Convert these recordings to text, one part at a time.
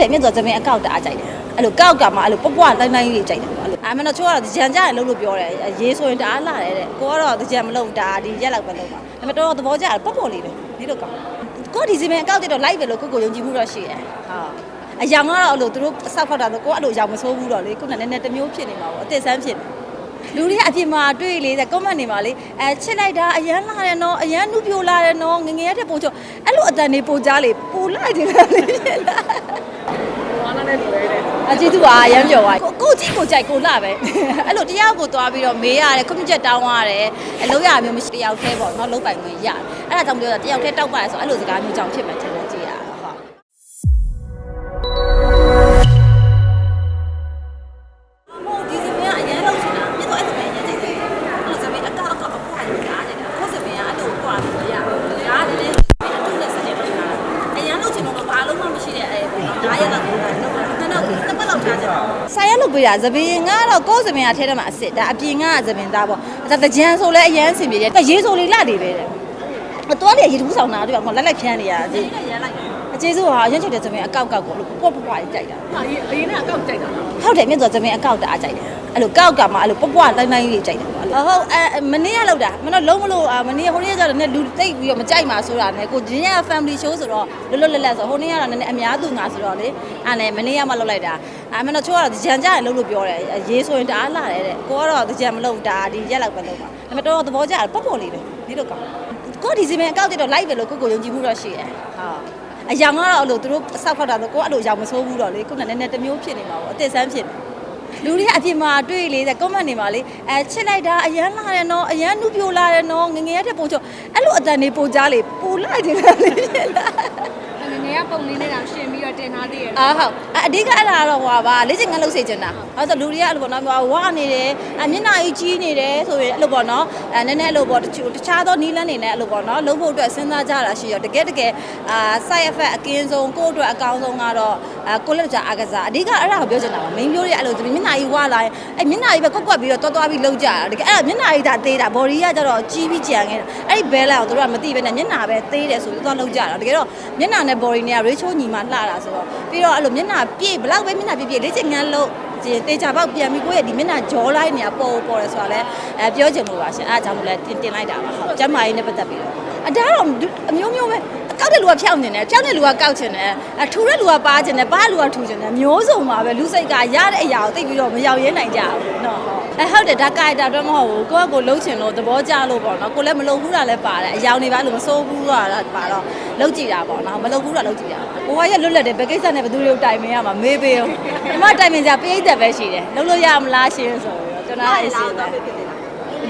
တယ်မြတ်စွာသမင်အကောက်တအားကြိုက်တယ်အဲ့လိုကောက်ကမှအဲ့လိုပွပွတိုင်းတိုင်းလေးကြိုက်တယ်ပေါ့အဲ့လိုအမနော်ချိုးကတော့ကြံကြရလို့လို့ပြောတယ်ရေးဆိုရင်တအားလာတယ်တဲ့ကိုကတော့ကြံမလုံးဒါဒီရက်လောက်ပဲလုံးပါဒါပေမဲ့တော့သဘောကျတယ်ပွပွလေးပဲဒီလိုကောက်ကိုဒီစီမင်အကောက်တက်တော့ live ပဲလို့ကိုကိုယုံကြည်မှုတော့ရှိတယ်ဟာအယောင်ကတော့အဲ့လိုသူတို့စောက်ဖောက်တာဆိုကိုအဲ့လိုအယောင်မဆိုးဘူးတော့လေကိုကလည်းနည်းနည်းတစ်မျိုးဖြစ်နေမှာပေါ့အသက်ဆန်းဖြစ်နေလူတွေအပြင်မှာတွေ့လေတဲ့ comment တွေမှာလေအဲချစ်လိုက်တာအရန်လာတယ်နော်အရန်နုပြိုလာတယ်နော်ငငယ်ရတဲ့ပုံချောအဲ့လိုအတန်နေပုံကြားလေပူလိုက်တယ်လေ ဖြစ်လာဝါနာနဲ့လွယ်တယ်အကျေးဇူးပါအရမ်းပြောပါကိုကိုကြည့်ကိုကြိုက်ကိုလှပဲအဲ့လိုတရားကိုသွားပြီးတော့မေးရတယ်ခွင့်ပြုချက်တောင်းရတယ်အလုံးရမျိုးမရှိတယောက်တည်းပေါ့နော်လုံးပိုင်ဝင်ရတယ်အဲ့ဒါကြောင့်ပြောတာတယောက်တည်းတောက်ပါတယ်ဆိုအဲ့လိုစကားမျိုးကြောင့်ဖြစ်မှတယ်ကြည့်ရဟုတ်မို့ဒီစပင်းကအရင်လောက်ချင်တာမြစ်တော့အဲ့စပင်းရမ်းကြိုက်တယ်အဲ့လိုစပင်းအကော ဆိုင်ရလို့ပြရစပင်းကတော့ကိုယ်စပင်းကထဲထဲမှာအစ်စ်ဒါအပြင်ကစပင်းသားပေါ့ဒါတကြံဆိုလဲအရန်စင်ပြေတယ်ရေးဆိုလေးလှနေပဲတဲ့တော့လေရေတူးဆောင်တာတော့လက်လက်ဖြန်းနေရတာကြီးအကျေးဇူးဟာရမ်းချစ်တဲ့စပင်းအကောက်ကောက်ကိုလို့ပေါ့ပေါ့ပွားကြိုက်တာဟာအရင်ကအကောက်ကြိုက်တာလားဟုတ်တယ်မြတ်စွာသမင်အကောက်တအားကြိုက်တယ် အဲ့လိုကောက်ကမှအဲ့လိုပွပွတိုင်းတိုင်းလေးကြိုက်တယ်ပေါ့ဟုတ်အဲမနေ့ကလောက်တာမင်းတို့လုံးမလို့မနေ့ဟိုနေ့ကျတော့လည်းလူတိတ်ပြီးတော့မကြိုက်မှာဆိုတာနဲ့ကိုဂျင်းရ family show ဆိုတော့လွတ်လွတ်လပ်လပ်ဆိုဟိုနေ့ကတော့နည်းနည်းအများသူငါဆိုတော့လေအဲ့နဲ့မနေ့ကမှလောက်လိုက်တာအဲမင်းတို့ချိုးကတော့ကြံကြရလို့လို့ပြောတယ်ရေးဆိုရင်တအားလာတယ်တဲ့ကိုကတော့ကြံမလုံးဒါဒီရက်လောက်ပဲလုံးပါဒါပေမဲ့တော့သဘောကျတယ်ပေါ့ပေါ့လေးပဲဒီလိုကောက်ကိုဒီစီမင်အကောက်တက်တော့ live ပဲလို့ကိုကိုယုံကြည်မှုတော့ရှိတယ်ဟုတ်အယောင်ကတော့အဲ့လိုသူတို့စောက်ဖောက်တာဆိုကိုအဲ့လိုအယောင်မဆိုးဘူးတော့လေကိုကလည်းနည်းနည်းတစ်မျိုးဖြစ်နေမှာပေါ့အသက်ဆန်းဖြစ်နေ လူတွေအပြင်မှာတွေ့လေတဲ့ comment တွေမှာလေအဲချစ်လိုက်တာအရန်လာတယ်နော်အရန်နုပြိုလာတယ်နော်ငငယ်ရတဲ့ပုံချောအဲ့လိုအတန်နေပုံကြားလေပူလိုက်တယ်လေဖြစ်လာငငယ်ကပုံလေးနဲ့တောင်ရှင် ပြီးတော့တင်ထားသေးရဲ့အာဟုတ်အအဓိကအဲ့ဒါကတော့ဟွာပါလေ့ကျင့်ခန်းလုပ်စေချင်တာဟုတ်ဆိုလူတွေကအဲ့လိုပေါ့နော်ဝါနေတယ်အမျက်နှာကြီးကြီးနေတယ်ဆိုရင်အဲ့လိုပေါ့နော်အဲနည်းနည်းအဲ့လိုပေါ့တချို့တခြားသောနီးလန်းနေနဲ့အဲ့လိုပေါ့နော်လုံးဖို့အတွက်စဉ်းစားကြတာရှိရောတကယ်တကယ်အာ side effect အကင်းဆုံးကိုယ့်အတွက်အကောင်းဆုံးကတော့အဲကိုလက်ကြအားကစားအဓိကအဲ့ဒါကိုပြောချင်တာပါ main မျိုးတွေအဲ့လိုမျက်နှာကြီးဝါလာရင်အဲ့မျက်နှာကြီးပဲကွက်ကွက်ပြီးတော့တွားတွားပြီးလုံးကြတာတကယ်အဲ့မျက်နှာကြီးဒါသေးတာ body ကကျတော့ကြီးပြီးကြံခဲ့တာအဲ့ဒီ balance ကိုတို့ကမသိဘဲနဲ့မျက်နှာပဲသေးတယ်ဆိုပြီးသွားလုံးကြတာတကယ်တော့မျက်နှာနဲ့ body နဲ့ ratio ညီမှလှတာဆိုတော့ပြီးတော့အဲ့လိုမျက်နှာပြည့်ဘလောက်ပဲမျက်နှာပြည့်ပြည့်လေ့ကျင့်ခန်းလုပ်ဒီတေချာပေါက်ပြန်ပြီးကိုယ့်ရဲ့ဒီမျက်နှာကြောလိုက်နေတာပေါ်ပေါ်တယ်ဆိုတာလဲအဲပြောချင်လို့ပါရှင်အဲအကြောင်းလို့လဲတင်တင်လိုက်တာပါဟုတ်ကျမ်းမာရေးနဲ့ပတ်သက်ပြီးတော့အဒါတော့အမျိုးမျိုးပဲကောက်တဲ့လူကဖြောင်းနေတယ်ဖြောင်းတဲ့လူကကောက်ချင်တယ်အထူတဲ့လူကပါချင်တယ်ပါလူကထူချင်တယ်မျိုးစုံပါပဲလူစိတ်ကရတဲ့အရာကိုသိပြီးတော့မရောက်ရဲနိုင်ကြဘူးနော် အဲဟုတ်တယ်ဒါကာရတာတော့မဟုတ်ဘူးကိုယ့်ကကိုလှုပ်ချင်လို့သဘောကျလို့ပေါ့နော်ကိုလည်းမလှုပ်ဘူးတာလည်းပါတယ်အယောင်တွေပါလို့မစိုးဘူးတာပါတော့လှုပ်ကြည့်တာပေါ့နော်မလှုပ်ဘူးတာလှုပ်ကြည့်တာဘဝရဲ့လွတ်လပ်တယ်ဘယ်ကိစ္စနဲ့ဘယ်သူတွေကိုတိုင်မင်ရမှာမေးပေးအောင်ဒီမှာတိုင်မင်ကြပိတ်သက်ပဲရှိတယ်လှုပ်လို့ရမလားရှင်ဆိုပြီးတော့ကျွန်တော်အဲ့စီတယ်ဘယ်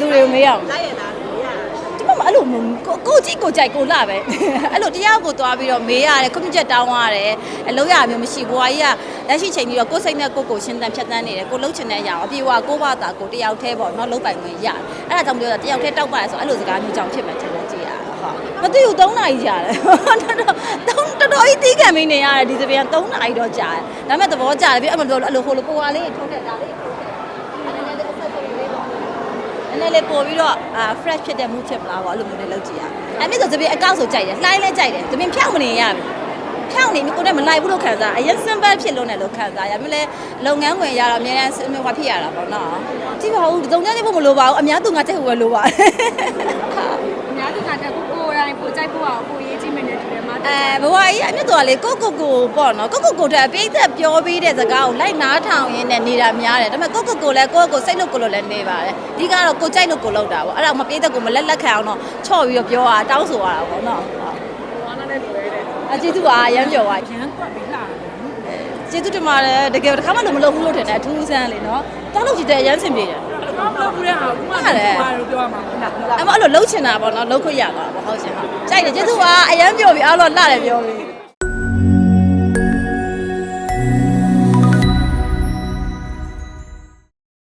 သူတွေကိုမေးအောင်လိုက်ရလားလို့ရတယ်ဒီမှာ အဲ့လိုမကိုကိုကြည့်ကိုကြိုက်ကိုလှပဲအဲ့လိုတရားကိုသွားပြီးတော့မေးရတယ်ခွင့်ပြုချက်တောင်းရတယ်အလုံးရမျိုးမရှိဘွားကြီးကလက်ရှိချိန်ပြီးတော့ကိုယ်စိတ်နဲ့ကိုယ်ကိုရှင်းတန်းဖြတ်တန်းနေတယ်ကိုလှုပ်ချင်တဲ့အရာအပြေဝကိုဘာသာကိုတယောက်တည်းပေါ့နော်လှုပ်ပိုင်ဝင်ရတယ်အဲ့ဒါကြောင့်ပြောတာတယောက်တည်းတောက်ပါလဲဆိုအဲ့လိုစကားမျိုးကြောင့်ဖြစ်မှတယ်ကြည့်ရဟုတ်မသိဘူး3နာရီကြာတယ်တော်တော်တော်တော်ကြီးတီးခံမင်းနေရတယ်ဒီစပင်က3နာရီတော့ကြာတယ်ဒါပေမဲ့သဘောကျတယ်ပြီးအဲ့လိုအဲ့လိုဟိုလိုပေါ်ပါလေးထုတ်တဲ့ဒါလေးထုတ်တဲ့အဲ့ဒါလည်းဆက်ပြီးလေးပေါ့ န ည်းနည်းလေးပို့ပြီးတော့အာ fresh ဖြစ်တဲ့မှုဖြစ်မလားပေါ့အဲ့လိုမျိုးလေးလုပ်ကြည့်ရအောင်အဲ့မြစ်ဆိုသပင်းအကောက်ဆိုကြိုက်တယ်လှိုင်းလဲကြိုက်တယ်သပင်းဖြောက်မနေရဘူးဖြောက်နေကိုယ်နဲ့မလိုက်ဘူးလို့ခံစားအရင် simple ဖြစ်လို့နဲ့လို့ခံစားရမလဲလုပ်ငန်းဝင်ရတော့အများအားဟိုဖြစ်ရတာပေါ့နော်ကြည့်ပါဦးတုံကြလေးဖို့မလိုပါဘူးအများသူငါကြိုက်ဖို့ပဲလိုပါအများစုကတက်ကိုကိုယ်တိုင်ကိုကြိုက်ဖို့အောင်ကို အဲဘဝကြီးအမြတ်တော်လေးကိုကိုကိုပေါ့နော်ကိုကိုကိုတက်ပိတ်သက်ပြောပြီးတဲ့စကားကိုလိုက်နားထောင်ရင်းနဲ့နေတာများတယ်ဒါပေမဲ့ကိုကိုကိုလည်းကိုကိုစိတ်လို့ကိုလို့လည်းနေပါတယ်ဒီကတော့ကိုကြိုက်လို့ကိုလောက်တာပေါ့အဲ့ဒါမပိတ်သက်ကိုမလက်လက်ခံအောင်တော့ချော့ပြီးတော့ပြောတာတောင်းဆိုရတာပေါ့နော်ဝါနာနဲ့လွယ်တယ်အကျေးဇူးပါရမ်းပြောပါရမ်းကွက်ပြီးလာတယ်ကျေးဇူးတင်ပါတယ်တကယ်တစ်ခါမှလုံးမလုပ်ဘူးလို့ထင်တယ်အထူးဆန်းလေနော်တောင်းလို့ကြည့်တဲ့အရမ်းစင်ပြေတယ်ဘာ မလုပ်ဘူးလဲဟာခုမှဘာလို့ပြောရမှာလဲအမအဲ့လိုလှုပ်ချင်တာပေါ့နော်လှုပ်ခွင့်ရပါပေါ့ဟုတ်ရှင်ဟုတ်ကြိုက်တယ်ကျေးဇူးပါအရမ်းပြောပြီးအားလုံးလှတယ်ပြောပြီး